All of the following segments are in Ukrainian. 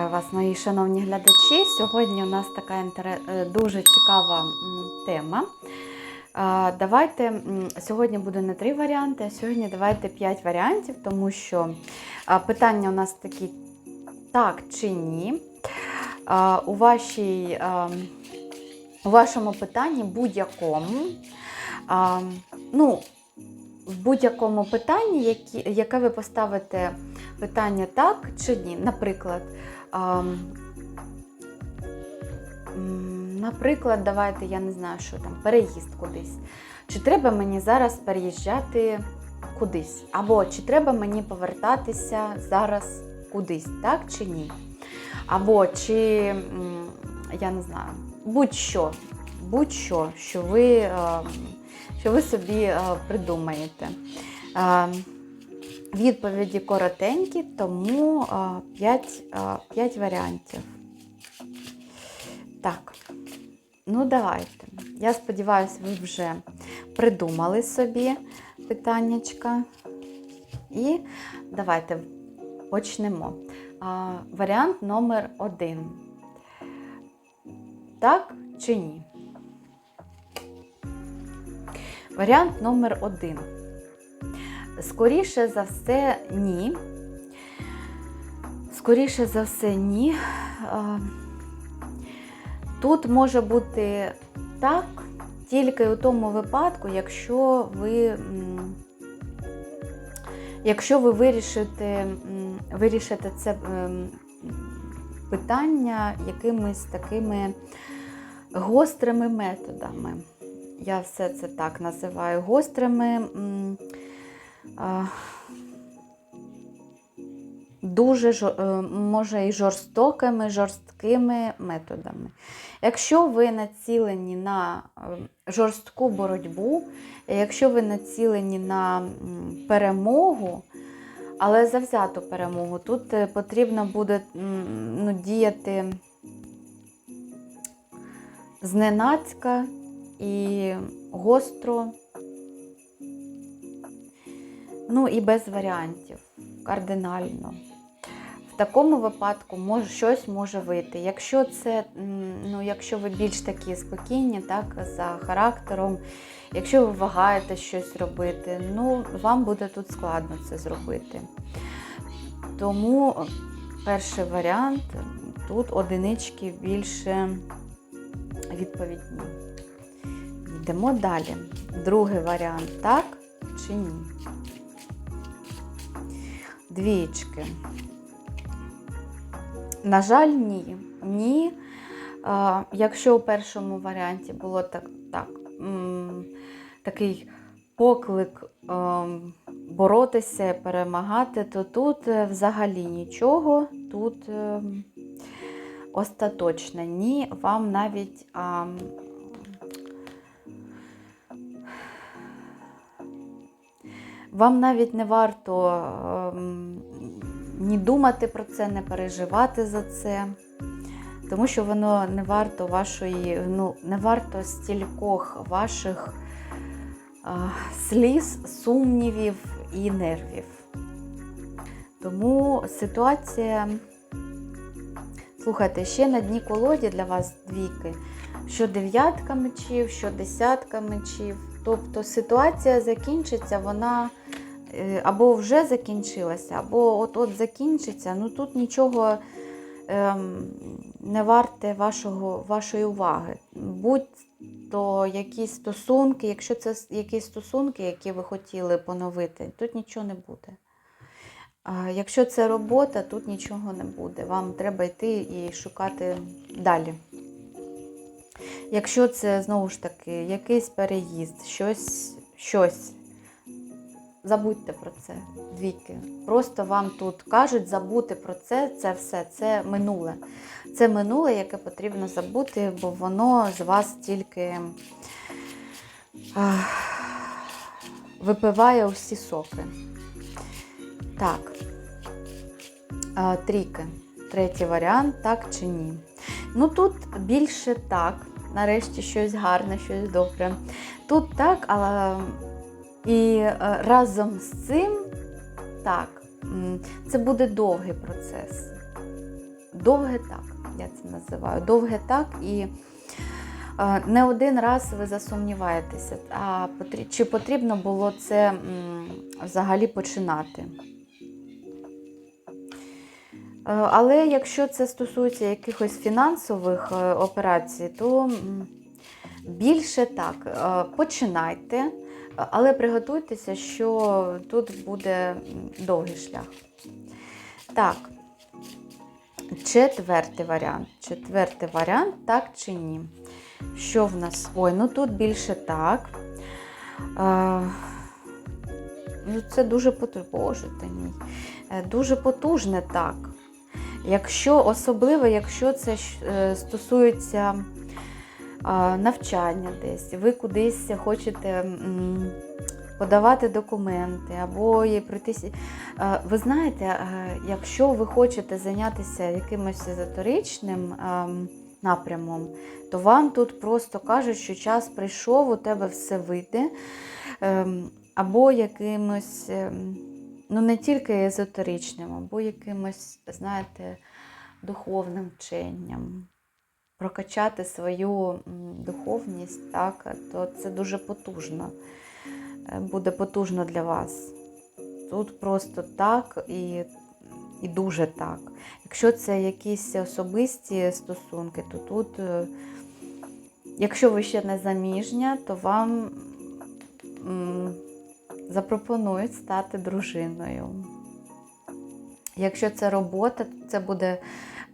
Вітаю вас, мої шановні глядачі. Сьогодні у нас така е, дуже цікава тема. Давайте сьогодні буде не три варіанти, а сьогодні давайте п'ять варіантів, тому що питання у нас такі так чи ні. У, вашій, у вашому питанні будь-якому. Ну, в будь-якому питанні, яке ви поставите питання так чи ні. Наприклад, м, наприклад, давайте, я не знаю, що там, переїзд кудись. Чи треба мені зараз переїжджати кудись? Або чи треба мені повертатися зараз кудись, так чи ні? Або чи, я не знаю, будь-що, будь-що, що ви, ем, що ви собі е, придумаєте. Відповіді коротенькі, тому 5, 5 варіантів. Так, ну давайте. Я сподіваюся, ви вже придумали собі питаннячка. І давайте почнемо. Варіант номер один. Так чи ні? Варіант номер один. Скоріше за все, ні. Скоріше за все, ні. Тут може бути так, тільки у тому випадку, якщо ви, якщо ви вирішите, вирішите це питання якимись такими гострими методами. Я все це так називаю гострими. Дуже е, може і жорстокими, жорсткими методами. Якщо ви націлені на е, жорстку боротьбу, якщо ви націлені на перемогу, але завзяту перемогу, тут е, потрібно буде ну, діяти зненацька і гостро, ну і без варіантів, кардинально. В такому випадку може, щось може вийти. Якщо це, ну, якщо ви більш такі спокійні, так, за характером, якщо ви вагаєте щось робити, ну, вам буде тут складно це зробити. Тому перший варіант тут одинички більше відповідні. Йдемо далі. Другий варіант так чи ні? Двічки. На жаль, ні. Ні. Якщо у першому варіанті було так, так, такий поклик ем, боротися, перемагати, то тут е, взагалі нічого. Тут ем, остаточно ні, вам навіть вам навіть не варто ем, ні думати про це, не переживати за це, тому що воно не варто вашої, ну, не варто стількох ваших сліз, сумнівів і нервів. Тому ситуація, слухайте, ще на дні колоді для вас двійки, що дев'ятка мечів, що десятка мечів. Тобто ситуація закінчиться, вона е, або вже закінчилася, або от-от закінчиться. Ну тут нічого ем, не варте вашого, вашої уваги. Будь то якісь стосунки, якщо це якісь стосунки, які ви хотіли поновити, тут нічого не буде. Якщо це робота, тут нічого не буде. Вам треба йти і шукати далі. Якщо це знову ж таки якийсь переїзд, щось, щось, забудьте про це, двійки. Просто вам тут кажуть забути про це, це все, це минуле. Це минуле, яке потрібно забути, бо воно з вас тільки випиває усі соки. Так. А, трійки. Третій варіант, так чи ні. Ну тут більше так. Нарешті щось гарне, щось добре. Тут так, але і е, разом з цим так, це буде довгий процес. довге так, я це називаю. Довге так і е, не один раз ви засумніваєтеся, а чи потрібно було це взагалі починати. Е, Але якщо це стосується якихось фінансових операцій, то більше так, починайте, але приготуйтеся, що тут буде довгий шлях. Так, четвертий варіант. Четвертий варіант, так чи ні? Що в нас? Ой, ну тут більше так. Е, ну це дуже. Боже ти мій. Е, Дуже потужне так. Якщо, особливо, якщо це е, стосується навчання десь, ви кудись хочете подавати документи або прийти. Ви знаєте, якщо ви хочете зайнятися якимось езотеричним ем, напрямом, то вам тут просто кажуть, що час прийшов, у тебе все вийде. Ем, Або якимось, ем, ну не тільки езотеричним, або якимось, знаєте, духовним вченням. Прокачати свою духовність, так, то це дуже потужно. Е, Буде потужно для вас. Тут просто так і, і дуже так. Якщо це якісь особисті стосунки, то тут, е, якщо ви ще не заміжня, то вам запропонують стати дружиною. Якщо це робота, то це буде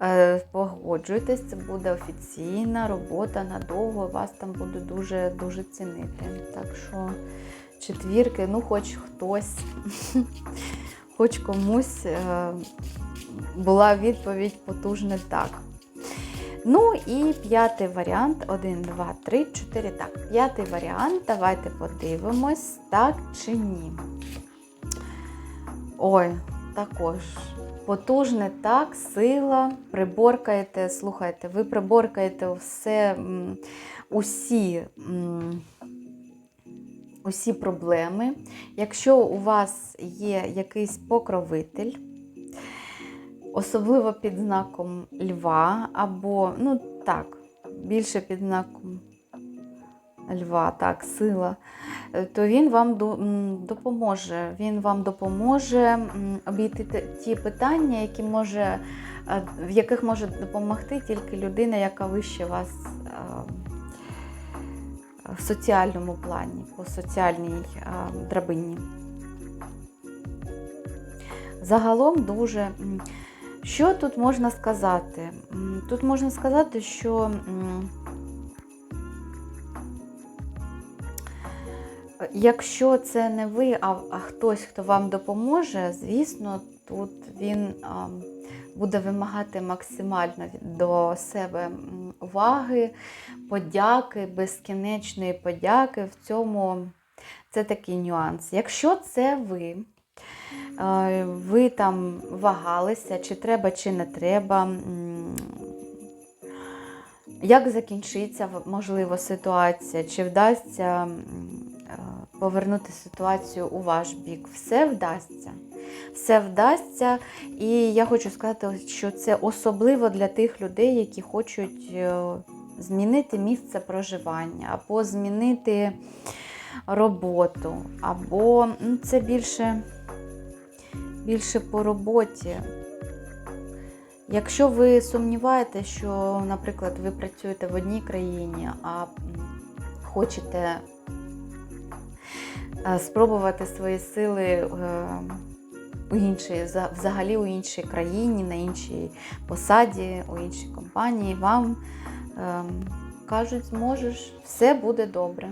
е, погоджуйтесь, це буде офіційна робота надовго, вас там буде дуже дуже цінити. Так що четвірки, ну хоч хтось, хоч комусь е, була відповідь потужне так. Ну і п'ятий варіант. Один, два, три, чотири. Так, п'ятий варіант. Давайте подивимось, так чи ні. Ой, також потужне так, сила. Приборкаєте, слухайте, ви приборкаєте все, усі. Усі проблеми. Якщо у вас є якийсь покровитель, особливо під знаком льва, або, ну так, більше під знаком льва, так, сила, е, то він вам допоможе. Він вам допоможе обійти ті питання, які може, е, в яких може допомогти тільки людина, яка вище вас е, в соціальному плані, по соціальній драбині. Загалом дуже. Що тут можна сказати? Тут можна сказати, що якщо це не ви, а, хтось, хто вам допоможе, звісно, тут він буде вимагати максимально до себе уваги, подяки, безкінечної подяки. В цьому це такий нюанс. Якщо це ви, е, ви там вагалися, чи треба, чи не треба. Як закінчиться, можливо, ситуація, чи вдасться повернути ситуацію у ваш бік? Все вдасться. Все вдасться. І я хочу сказати, що це особливо для тих людей, які хочуть е, змінити місце проживання, або змінити роботу, або ну, це більше, більше по роботі. Якщо ви сумніваєтеся, що, наприклад, ви працюєте в одній країні, а хочете спробувати свої сили е, у іншій, за- взагалі у іншій країні, на іншій посаді, у іншій компанії, вам ем, кажуть, зможеш, все буде добре.